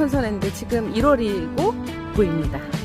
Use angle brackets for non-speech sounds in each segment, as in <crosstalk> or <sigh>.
선선했는데 지금 1월이고 보입니다.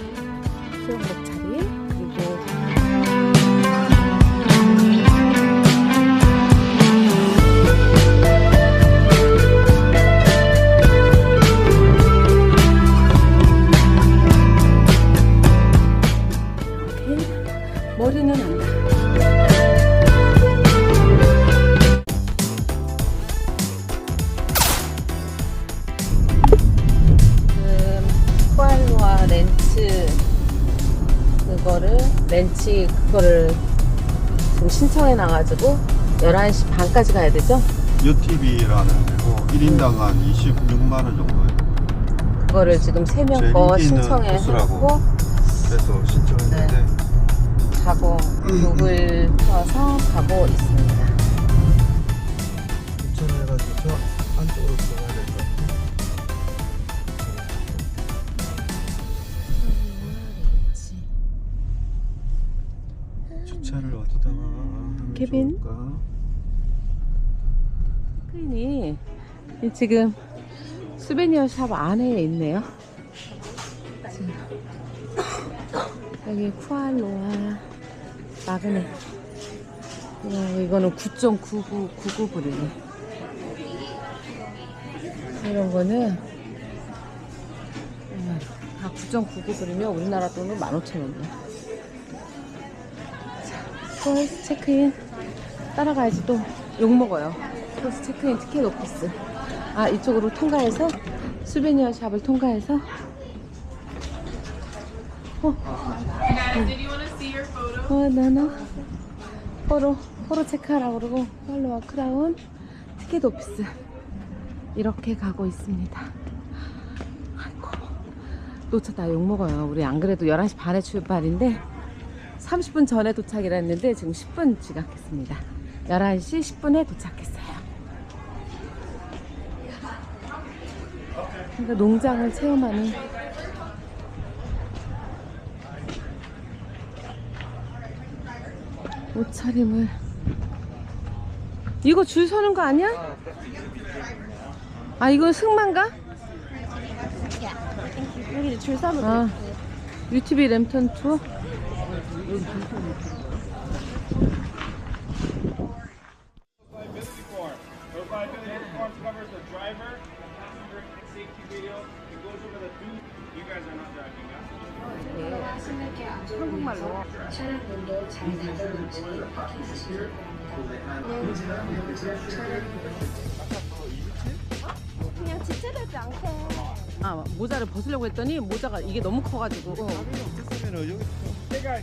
지금 신청해 놔가지고 11시 반까지 가야 되죠? UTV라는 데고 1인당 한 26만 원 정도예요. 그거를 지금 3명 제일 거 인기 있는 신청해 코스라고. 놓고 그래서 신청했는데 가고 북을 쳐서 가고 있습니다. 추천해가지고 저 안쪽으로 들어가 좋을까? 스크린이 지금 수베니어 샵 안에 있네요. 지금 여기 쿠알로아 마그넷. 이거, 이거는 9.9999불이네. 이런 거는 음, 다 9.99불이면 우리나라 돈은 15,000원이야. 자, 버스 체크인 따라가야지 또 욕먹어요. 버스 체크인 티켓 오피스. 아, 이쪽으로 통과해서 수베니어 샵을 통과해서 어, 어, 나나 포로 포로 체크하라고 그러고 팔로와 크라운 티켓 오피스 이렇게 가고 있습니다. 아이고 놓쳤다 욕 먹어요. 우리 안 그래도 11시 반에 출발인데 30분 전에 도착이라 했는데 지금 10분 지각했습니다. 11시 10분에 도착했어요. 그러니까 농장을 체험하는 옷차림을 이거 줄 서는 거 아니야? 아 이거 승만가? 여기 줄 서면 돼. 아 UTV 램턴 투어? 한국말로. 차량문도 잘 계시길 그냥 지체되지 않게. 아 모자를 벗으려고 했더니 모자가 이게 너무 커가지고. 자 찍어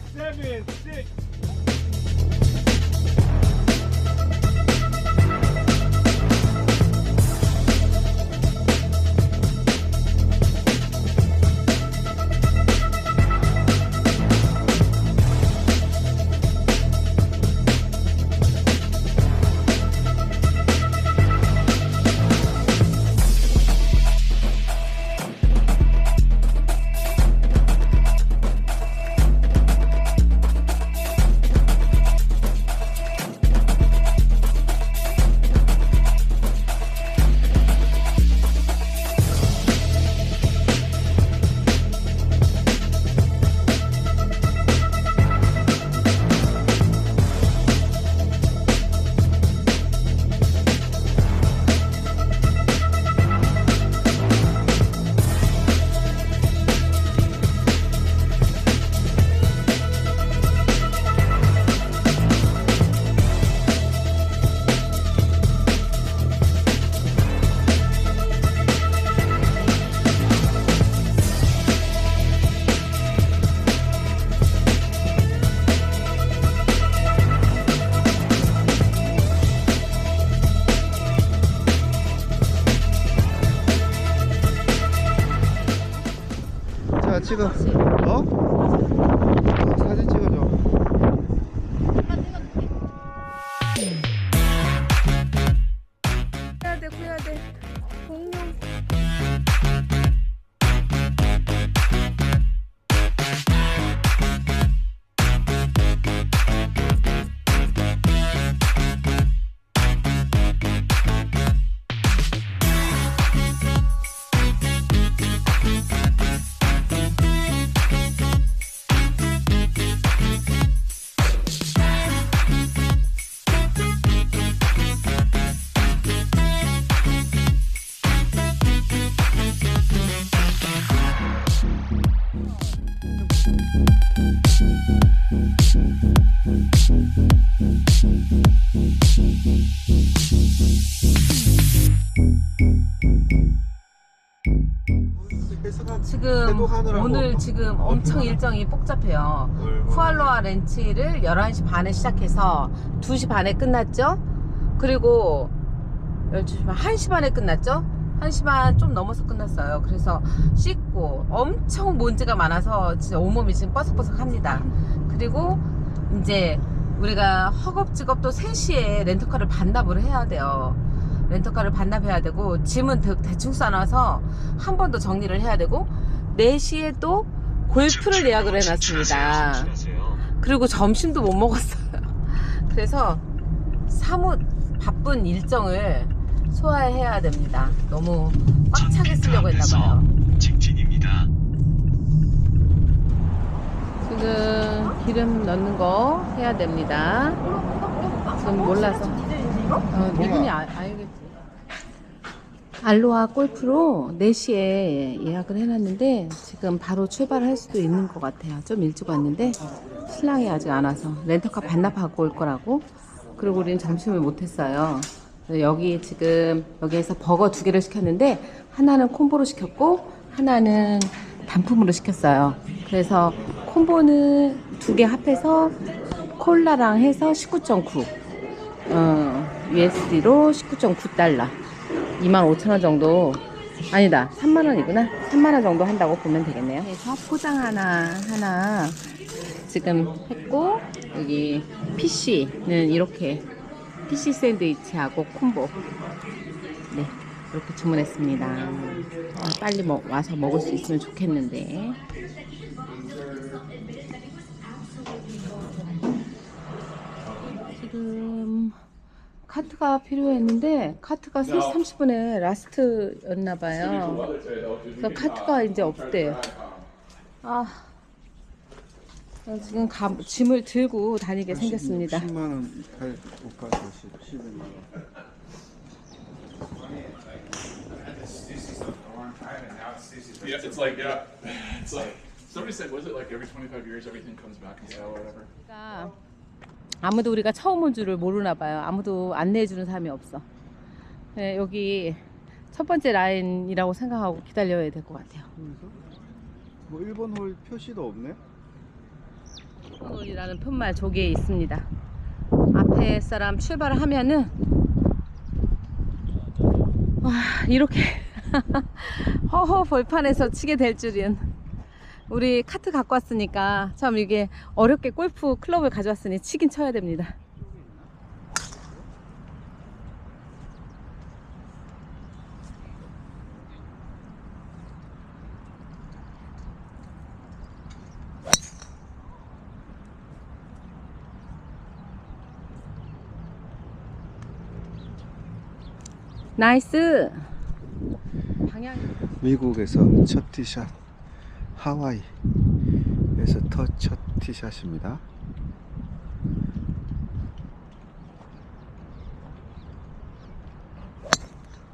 어? 오늘 지금 엄청 일정이 복잡해요. 쿠알로아 렌치를 11시 반에 시작해서 2시 반에 끝났죠? 그리고 12시 반, 1시 반에 끝났죠? 1시 반 좀 넘어서 끝났어요. 그래서 씻고 엄청 먼지가 많아서 진짜 온몸이 지금 뻐석뻐석합니다. 그리고 이제 우리가 허겁지겁 또 3시에 렌터카를 반납을 해야 돼요. 렌터카를 반납해야 되고 짐은 대, 대충 싸놔서 한 번 더 정리를 해야 되고 4시에 또 골프를 예약을 해놨습니다. 그리고 점심도 못 먹었어요. <laughs> 그래서 사뭇 바쁜 일정을 소화해야 됩니다. 너무 꽉 차게 쓰려고 했나봐요. 직진입니다. 지금 기름 넣는 거 해야 됩니다. 지금 몰라서. 어, 미분이 아, 알겠지. 알로하 골프로 4시에 예약을 해놨는데 지금 바로 출발할 수도 있는 것 같아요. 좀 일찍 왔는데 신랑이 아직 안 와서 렌터카 반납하고 올 거라고. 그리고 우리는 점심을 못했어요. 여기 지금 여기에서 버거 두 개를 시켰는데 하나는 콤보로 시켰고 하나는 단품으로 시켰어요. 그래서 콤보는 두 개 합해서 콜라랑 해서 19.9 어, USD로 19.9달러 25,000원 정도. 아니다 3만원이구나. 3만원 정도 한다고 보면 되겠네요. 그래서 포장 하나 하나 지금 했고 여기 PC는 이렇게 PC 샌드위치하고 콤보. 네 이렇게 주문했습니다. 아, 빨리 먹, 와서 먹을 수 있으면 좋겠는데. 지금 카트가 필요했는데 카트가 3시 30분에 라스트였나 봐요. 그래서 카트가 이제 없대요. 아, 저 지금 가, 짐을 들고 다니게 생겼습니다. 10만 원 이탈 못 가서 11만 원. Yeah, it's like yeah, it's like somebody said, was it like every 25 years everything comes back in style or whatever? 아무도 우리가 처음 온 줄을 모르나 봐요. 아무도 안내해 주는 사람이 없어. 네, 여기 첫 번째 라인이라고 생각하고 기다려야 될 것 같아요. 뭐 1번 홀 표시도 없네. 이라는 푯말 조개에 있습니다. 앞에 사람 출발을 하면은 와 이렇게 <laughs> 허허 벌판에서 치게 될 줄은 우리 카트 갖고 왔으니까 참 이게 어렵게 골프 클럽을 가져왔으니 치긴 쳐야 됩니다. 나이스 미국에서 첫 티샷 하와이에서 터첫 티샷입니다.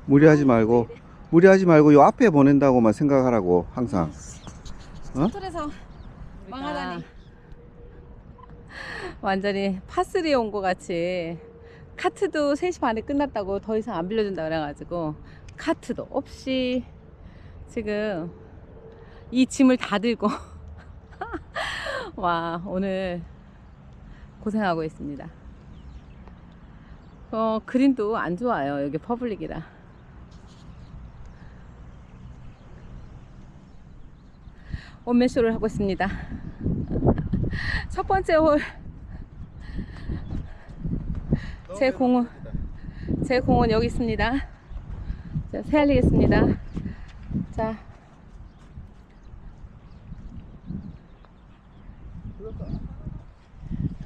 무리하지 말고 무리하지 말고 요 앞에 보낸다고만 생각하라고 항상 어? 틀에서 망하다니 완전히 파스리 온 것 같이 카트도 3시 반에 끝났다고 더 이상 안 빌려준다 그래가지고 카트도 없이 지금 이 짐을 다 들고 <laughs> 와 오늘 고생하고 있습니다 어 그린도 안 좋아요 여기 퍼블릭이라 원맨쇼를 하고 있습니다 <laughs> 첫 번째 홀 제 공은 제 공은 여기 있습니다. 자, 세알리겠습니다. 자.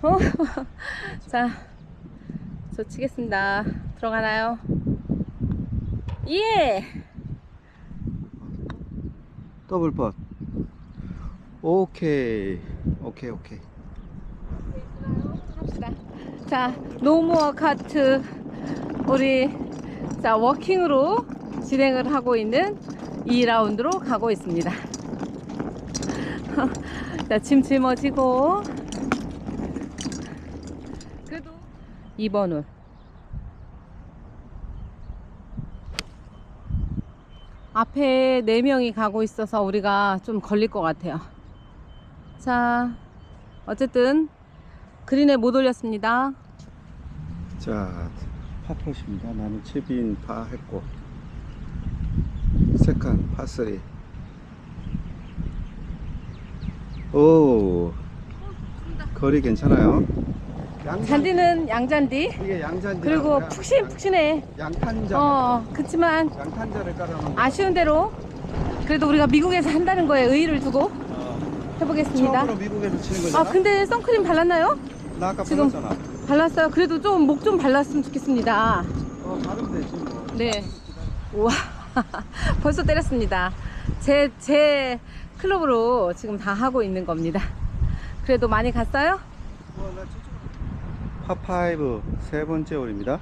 어? <laughs> 자, 저 치겠습니다. 들어가나요? 예! 더블 펫 오케이 오케이 오케이 합시다. 자, 노무어 카트 우리 자 워킹으로 진행을 하고 있는 2라운드로 가고 있습니다. 자, 짐 짊어지고 그래도 2번 홀. 앞에 네 명이 가고 있어서 우리가 좀 걸릴 것 같아요. 자, 어쨌든 그린에 못 올렸습니다. 자, 파퍼십니다. 나는 채빈 파 했고, 세컨 파3. 오, 거리 괜찮아요. 양잔, 잔디는 양잔디. 이게 양잔디. 그리고 푹신푹신해. 양탄자. 어, 그치만 양탄자를 깔아놓은 아쉬운 대로 그래도 우리가 미국에서 한다는 거에 의의를 두고 해보겠습니다. 처음으로 미국에서 치는 거잖아. 아, 근데 선크림 발랐나요? 나 아까 지금- 불렀잖아. 발랐어요. 그래도 좀 목 좀 발랐으면 좋겠습니다. 어, 바르면 되지 뭐. 네. 우와. <laughs> 벌써 때렸습니다. 제, 제 클럽으로 지금 다 하고 있는 겁니다. 그래도 많이 갔어요? 파5 세 번째 홀입니다.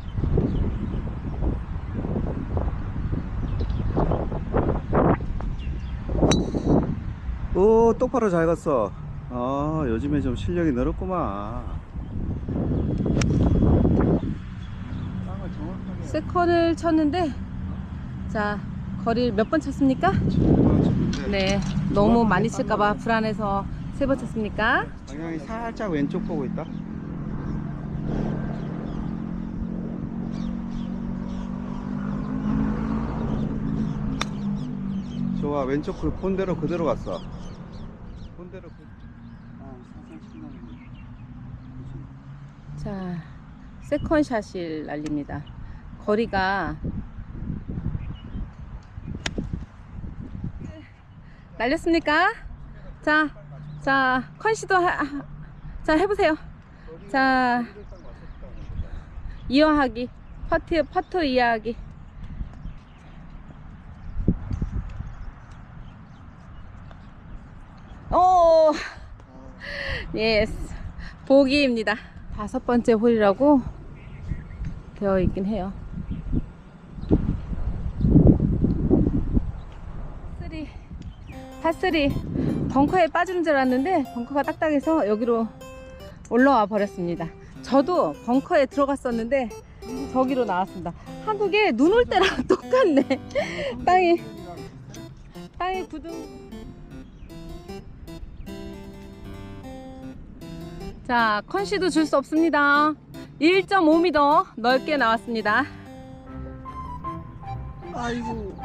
오, 똑바로 잘 갔어. 아, 요즘에 좀 실력이 늘었구만. 세컨을 쳤는데, 자, 거리를 몇 번 쳤습니까? 쳤는데 네. 너무 많이 칠까봐 불안해서 세 번 쳤습니까? 방향이 살짝 왼쪽 보고 있다. 좋아, 왼쪽 그 본대로 그대로 갔어. 본대로 그. 아. 자, 세컨샷을 날립니다. 거리가 날렸습니까? 자, 자, 컨시도 하, 하- 자 해보세요. 자, 이어하기, 퍼트 퍼트 이어하기. 오, 예스, 보기입니다. 다섯 번째 홀이라고 되어 있긴 해요. 쓰리, 파쓰리 벙커에 빠지는 줄 알았는데 벙커가 딱딱해서 여기로 올라와 버렸습니다. 저도 벙커에 들어갔었는데 저기로 나왔습니다. 한국에 눈 올 때랑 <laughs> 똑같네. 땅이 땅이 굳은. 자, 컨시도 줄 수 없습니다. 1.5m 넓게 나왔습니다. 아이고.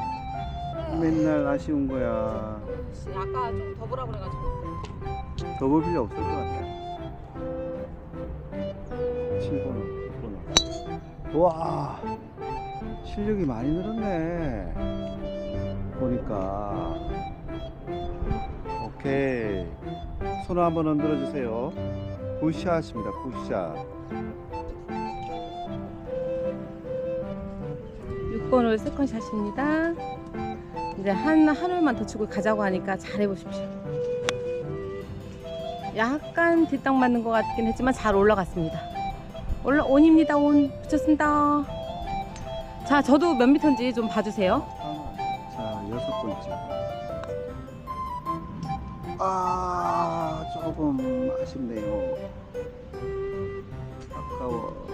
맨날 아쉬운 거야. 아까 좀 더 보라 그래가지고. 더 볼 필요 없을 것 같아. 7번, 6번. 와, 실력이 많이 늘었네. 보니까. 오케이. 손을 한번 흔들어 주세요. 굿샷입니다, 굿샷. 6번홀 세컨샷입니다. 이제 한, 한 홀만 더 치고 가자고 하니까 잘 해보십시오. 약간 뒷땅 맞는 것 같긴 했지만 잘 올라갔습니다. 올라, 온입니다, 온. 붙였습니다. 자, 저도 몇 미터인지 좀 봐주세요. 자, 여섯 번째. 아, 조금 아쉽네요. 아까워.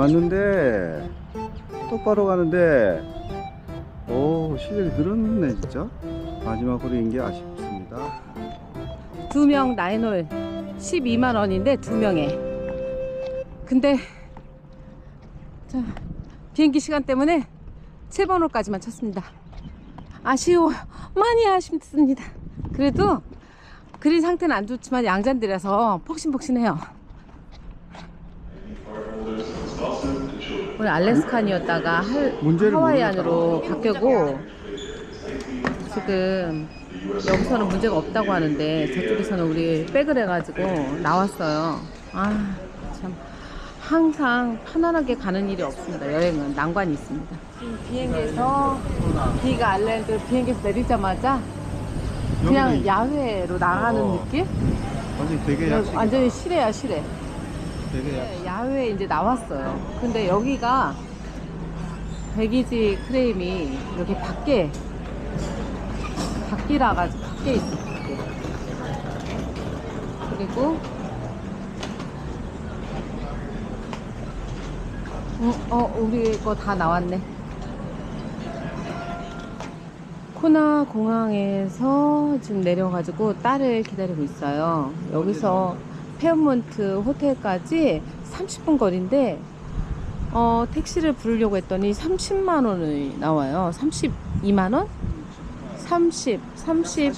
맞는데. 똑바로 가는데. 오, 실력이 늘었네, 진짜. 마지막 홀인 게 아쉽습니다. 두 명 나인홀 12만 원인데 두 명에. 근데 자 비행기 시간 때문에 7번 홀까지만 쳤습니다. 아쉬워 많이 아쉽습니다. 그래도 그린 상태는 안 좋지만 양잔디라서 폭신폭신해요. 오늘 알래스칸이었다가 하와이안으로 바뀌고 지금 여기서는 문제가 없다고 하는데 저쪽에서는 우리 백을 해가지고 나왔어요. 아 참 항상 편안하게 가는 일이 없습니다. 여행은 난관이 있습니다. 지금 비행기에서 비가 알랜드 비행기에서 내리자마자 그냥 야외로 나가는 어. 느낌? 완전 되게 약식. 완전히 실외야 실외. 되게. 네, 야외에 이제 나왔어요. 근데 여기가 배기지 크레임이 여기 밖에 밖이라 가지고 밖에 있어. 밖에. 그리고 응, 어, 우리 거 다 나왔네. 코나 공항에서 지금 내려가지고 딸을 기다리고 있어요. 여기서 페어몬트 호텔까지 30분 거리인데, 어, 택시를 부르려고 했더니 30만 원이 나와요. 32만 원? 30, 30,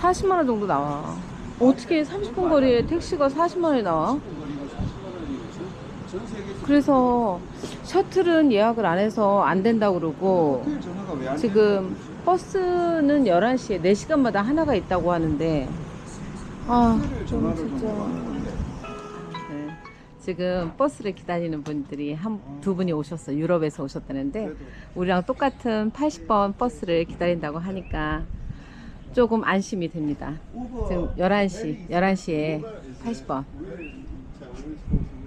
40만 원 정도 나와. 어떻게 30분 거리에 택시가 40만 원이 나와? 그래서 셔틀은 예약을 안 해서 안 된다고 그러고 지금 버스는 11시에 4시간마다 하나가 있다고 하는데 아, 좀 진짜. 네. 지금 버스를 기다리는 분들이 한 두 분이 오셨어. 유럽에서 오셨다는데 우리랑 똑같은 80번 버스를 기다린다고 하니까 조금 안심이 됩니다. 지금 11시, 11시에 80번.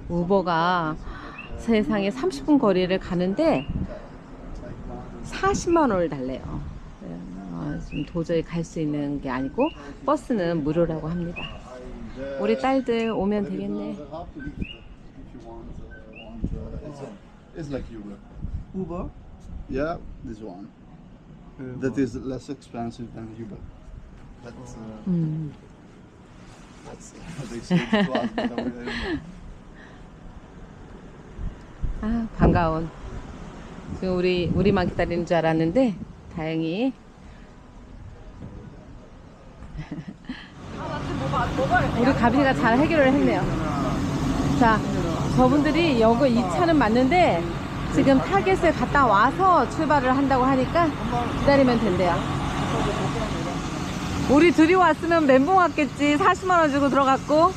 우버가 세상에 30분 거리를 가는데 40만 원을 달래요. 네, 어, 지금 도저히 갈 수 있는 게 아니고 버스는 무료라고 합니다. 우리 딸들 오면 되겠네. It's like Uber. 우버? Yeah, this one. That is less expensive than Uber. That's, uh, 음. that's what they say to us. but I don't know. 아, 반가운. 지금 우리, 우리만 기다리는 줄 알았는데, 다행히. 우리 가빈이가 잘 해결을 했네요. 자, 저분들이 여기 이 차는 맞는데, 지금 타겟을 갔다 와서 출발을 한다고 하니까 기다리면 된대요. 우리 둘이 왔으면 멘붕 왔겠지. 40만원 주고 들어갔고,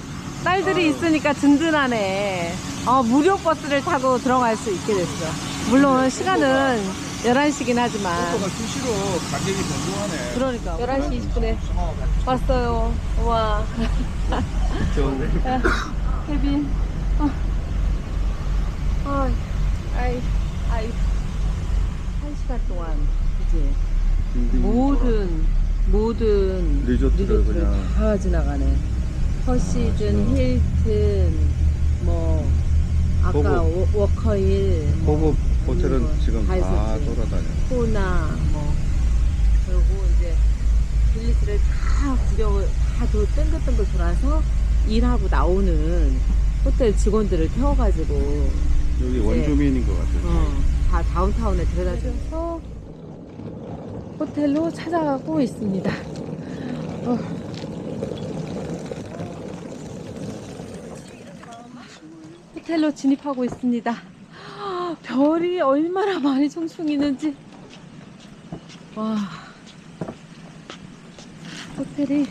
딸들이 있으니까 든든하네. 어, 무료 버스를 타고 들어갈 수 있게 됐어. 물론 시간은 11시긴 하지만. 수시로 가격이 변동하네. 그러니까. 11시 20분에 왔어요. 와. 야, <laughs> 케빈. 어. 어. 아이, 아이. 한 시간 동안, 그지? 모든, 모든 리조트를 그냥. 다 지나가네. 퍼시즌, 힐튼, 뭐, 아까. 워- 워커힐, 뭐, 고급 호텔은 지금 다 있었지. 돌아다녀. 코나 뭐 그리고 이제 빌리스를 다 구경을 다 도, 땡글땡글 돌아서 일하고 나오는 호텔 직원들을 태워가지고 여기 원주민인 것 같아. 어, 다 다운타운에 데려다 줘서 호텔로 찾아가고 있습니다. 어. 호텔로 진입하고 있습니다. 별이 얼마나 많이 있는지. 와. 호텔이